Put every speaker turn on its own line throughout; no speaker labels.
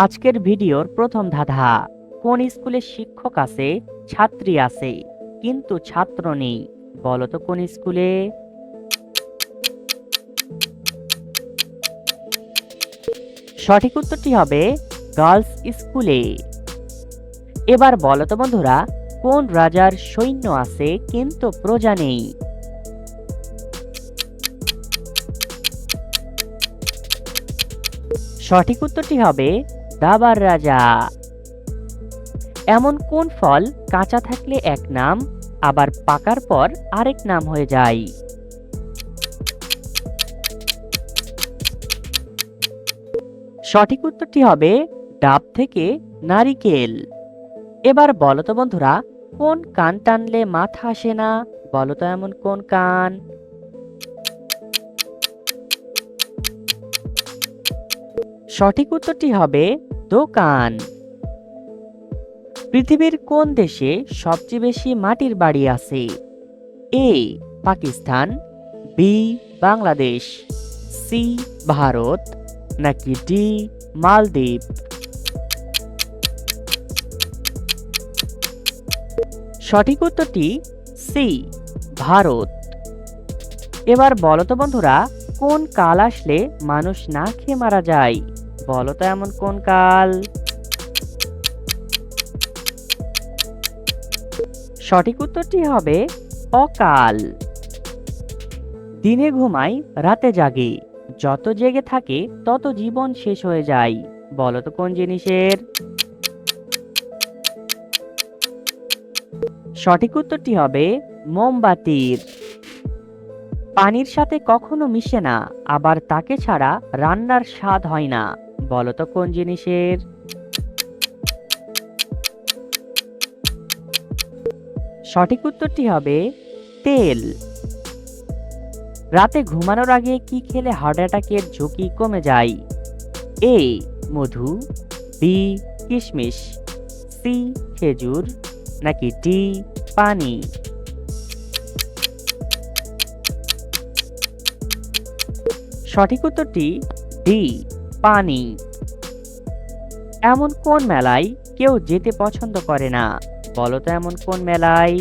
আজকের ভিডিওর প্রথম ধাঁধা, কোন স্কুলে শিক্ষক আছে, ছাত্রী আছে, কিন্তু ছাত্র নেই বলো তো কোন স্কুলে? সঠিক উত্তরটি হবে গার্লস স্কুলে। এবার বলতো বন্ধুরা, কোন রাজার সৈন্য আছে, কিন্তু প্রজা নেই? সঠিক উত্তরটি হবে দাবার রাজা। এমন কোন ফল কাঁচা থাকলে এক নাম, আবার পাকার পর আরেক নাম হয়ে যায়? সঠিক উত্তরটি হবে ডাব থেকে নারিকেল। এবার বলো তো বন্ধুরা, কোন কান টানলে মাথা আসে না? বলো তো এমন কোন কান? সঠিক উত্তরটি হবে দোকান। পৃথিবীর কোন দেশে সবচেয়ে বেশি মাটির বাড়ি আছে? A, Pakistan, B, Bangladesh, C, Bharat, নাকি ডি, মালদ্বীপ? সঠিক উত্তরটি সি, ভারত। এবার বলতো বন্ধুরা, কোন কাল আসলে মানুষ না খেয়ে মারা যায়? বলো তো এমন কোন কাল? সঠিক উত্তরটি হবে অকাল। দিনে ঘুমাই, রাতে জাগে। যত জেগে থাকে, তত জীবন শেষ হয়ে যায়। বলো তো কোন জিনিসের? সঠিক উত্তরটি হবে মোমবাতির। পানির সাথে কখনো মিশে না, আবার তাকে ছাড়া রান্নার স্বাদ হয় না। বলো তো কোন জিনিসের? সঠিক উত্তরটি হবে তেল। রাতে ঘুমানোর আগে কি খেলে হার্ট অ্যাটাকের ঝুঁকি কমে যায়? এ, মধু বি কিশমিশ সি খেজুর, নাকি ডি পানি? সঠিক উত্তরটি ডি পানি। এমন কোন মেলায় কেউ যেতে পছন্দ করে না? বলো তো এমন কোন মেলায়?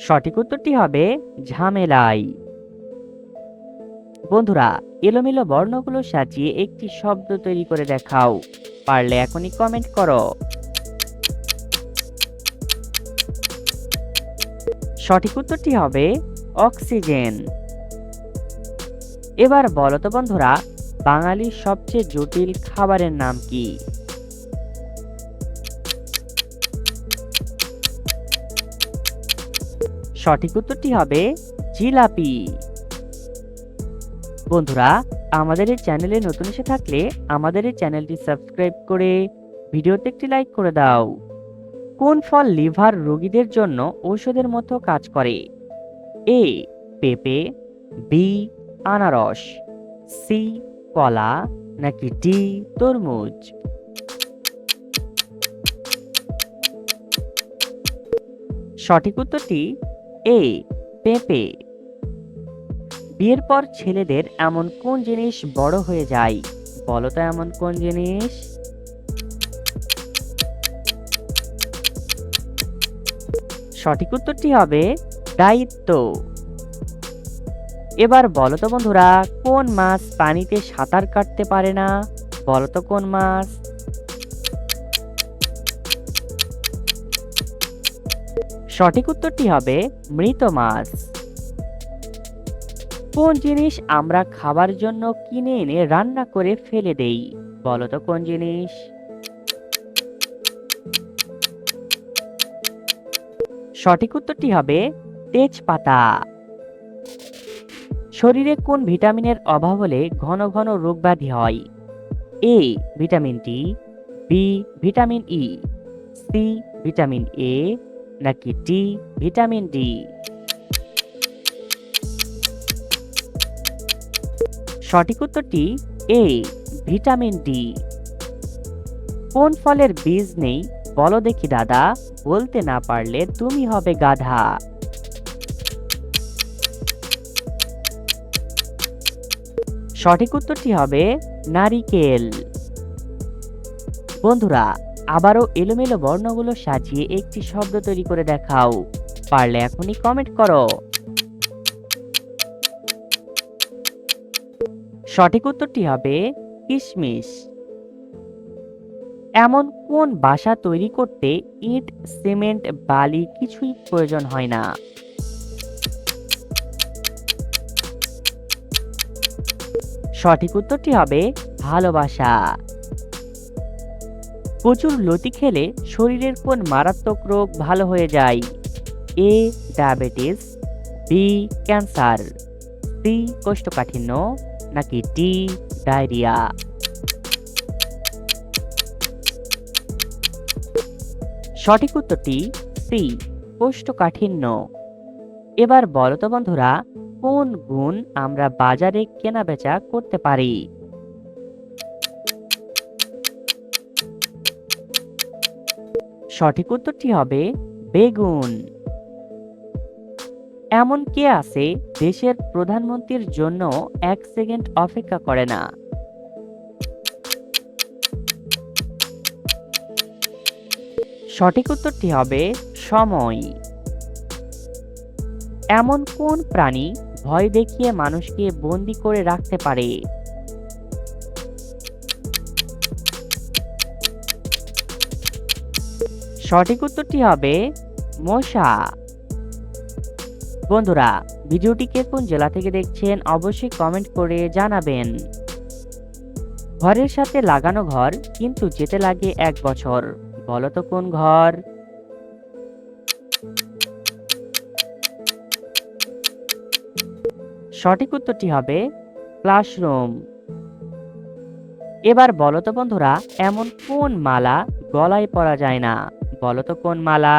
সঠিক উত্তরটি হবে ঝামেলাই বন্ধুরা, এলোমেলো বর্ণগুলো সাজিয়ে একটি শব্দ তৈরি করে দেখাও। পারলে এখনই কমেন্ট করো। সঠিক উত্তরটি হবে অক্সিজেন। এবার বলো তো বন্ধুরা, বাঙালির সবচেয়ে জটিল খাবারের নাম কি? সঠিক উত্তরটি হবে জিলাপি। বন্ধুরা, আমাদের এই চ্যানেলে নতুন এসে থাকলে আমাদের এই চ্যানেলটি সাবস্ক্রাইব করে ভিডিওতে একটি লাইক করে দাও। কোন ফল লিভার রোগীদের জন্য ঔষধের মতো কাজ করে? এ পেঁপে বি আনারস সি কলা, নাকি ডি তরমুজ? সঠিক উত্তরটি এ পেঁপে বিয়ের পর ছেলেদের এমন কোন জিনিস বড় হয়ে যায়? বলো তো এমন কোন জিনিস? সঠিক উত্তরটি হবে দায়িত্ব। এবার বলো তো বন্ধুরা, কোন মাছ পানিতে সাঁতার কাটতে পারে না? বলো তো কোন মাছ? সঠিক উত্তরটি হবে মৃত মাছ। কোন জিনিস আমরা খাবার জন্য কিনে এনে রান্না করে ফেলে দেই? বলো তো কোন জিনিস? সঠিক উত্তরটি হবে তেজপাতা। শরীরে কোন ভিটামিনের অভাব হলে ঘন ঘন রোগব্যাধি হয়? A, vitamin D, B, vitamin E, C, vitamin A, নাকি ডি, ভিটামিন ডি? সঠিক উত্তরটি এ, ভিটামিন ডি। কোন ফলের বীজ নেই? বলো দেখি দাদা, বলতে না পারলে তুমি হবে গাধা। সঠিক উত্তরটি হবে নারিকেল। বন্ধুরা, আবারও এলোমেলো বর্ণগুলো সাজিয়ে একটি শব্দ তৈরি করে দেখাও। পারলে এখনই কমেন্ট করো। সঠিক উত্তরটি হবে কিশমিশ। এমন কোন বাসা তৈরি করতে ইট, সিমেন্ট, বালি কিছুই প্রয়োজন হয় না। সঠিক উত্তরটি হবে ভালোবাসা। প্রচুর লতি খেলে শরীরের কোন মারাত্মক রোগ ভালো হয়ে যায়? A diabetes B cancer C কোষ্ঠকাঠিন্য, নাকি ডি ডায়রিয়া? সঠিক উত্তরটি সি কোষ্ঠকাঠিন্য। এবার বলো তো বন্ধুরা কোন গুণ আমরা বাজারে কেনা বেচা করতে পারি? সঠিক উত্তরটি হবে বেগুন। এমন কে আছে দেশের প্রধানমন্ত্রীর জন্য এক সেকেন্ড অপেক্ষা করে না? সঠিক উত্তরটি হবে সময়। এমন কোন প্রাণী ভয় দেখিয়ে মানুষকে বন্দি করে রাখতে পারে। সঠিক উত্তরটি হবে মশা। বন্ধুরা ভিডিওটিকে কোন জেলা থেকে দেখছেন অবশ্যই কমেন্ট করে জানাবেন। ঘরের সাথে লাগানো ঘর কিন্তু যেতে লাগে এক বছর। বলো তো কোন ঘর? সঠিক উত্তরটি হবে ক্লাসরুম। এবার বলো তো বন্ধুরা, এমন কোন মালা গলায় পরা যায় না? বলো তো কোন মালা?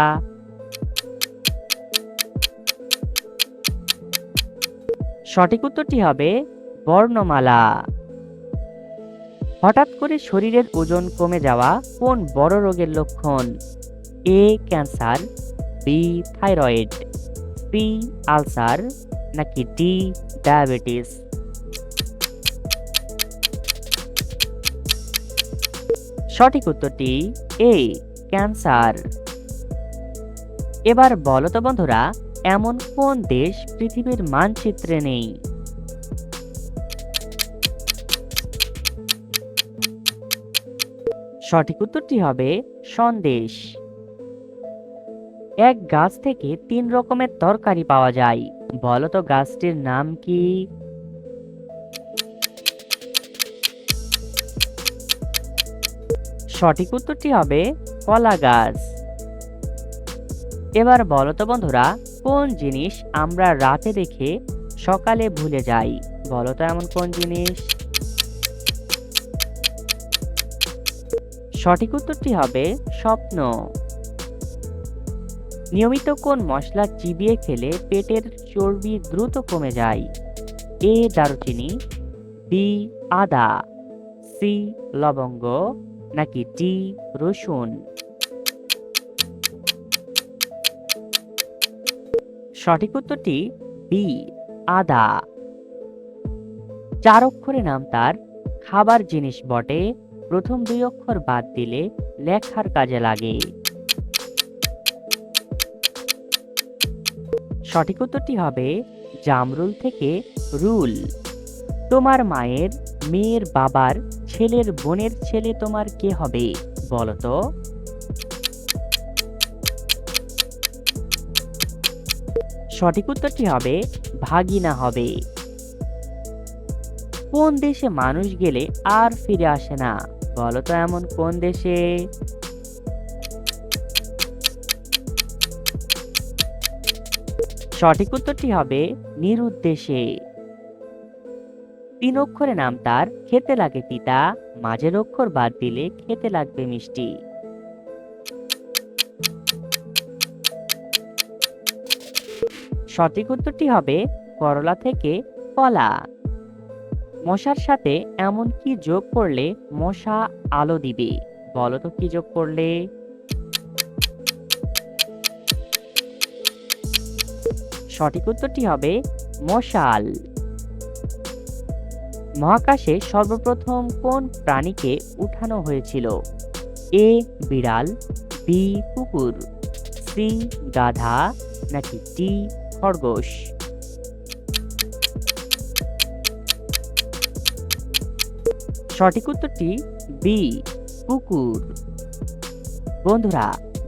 সঠিক উত্তরটি হবে বর্ণমালা। হঠাৎ করে শরীরের ওজন কমে যাওয়া কোন বড় রোগের লক্ষণ? A cancer, B thyroid C ulcer নাকি ডি ডায়াবেটিস সঠিক উত্তরটি এ ক্যান্সার এবার বলো বন্ধুরা, এমন কোন দেশ পৃথিবীর মানচিত্রে নেই? সঠিক উত্তরটি হবে সন্দেশ। এক গাছ থেকে তিন রকমের তরকারি পাওয়া যায়। বলো তো গাছটির নাম কি? সঠিক উত্তরটি হবে কলা গাছ। এবার বলো তো বন্ধুরা, কোন জিনিস আমরা রাতে দেখে সকালে ভুলে যাই? বলো তো এমন কোন জিনিস? সঠিক উত্তরটি হবে স্বপ্ন। নিয়মিত কোন মশলা চিবিয়ে খেলে পেটের চর্বি দ্রুত কমে যায়। এ দারুচিনি বি আদা সি লবঙ্গ, নাকি ডি রসুন। সঠিক উত্তরটি বি আদা। চার অক্ষরে নাম তার। খাবার জিনিস বটে। প্রথম দুই অক্ষর বাদ দিলে লেখার কাজে লাগে। সঠিক উত্তরটি হবে জামরুল থেকে রুল। তোমার মায়ের, মেয়ের বাবার, ছেলের বোনের ছেলে তোমার কে হবে? বলো তো। সঠিক উত্তরটি হবে ভাগিনা হবে। কোন দেশে মানুষ গেলে আর ফিরে আসে না? বলো তো এমন কোন দেশে? সঠিক উত্তরটি হবে নিরুদ্দেশে। তিন অক্ষরে নাম তার, খেতে লাগে তিতা মাঝের অক্ষর বাদ দিলে খেতে লাগবে মিষ্টি। সঠিক উত্তরটি হবে করলা থেকে কলা। মশার সাথে এমন কি যোগ করলে মশা আলো দিবে? বলো তো কি যোগ করলে? সঠিক উত্তরটি হবে মশাল। মহাকাশে সর্বপ্রথম কোন প্রাণীকে উঠানো হয়েছিল? এ, বিড়াল, বি, কুকুর, সি, গাধা, নাকি ডি, খরগোশ? সঠিক উত্তরটি বি, কুকুর। বন্ধুরা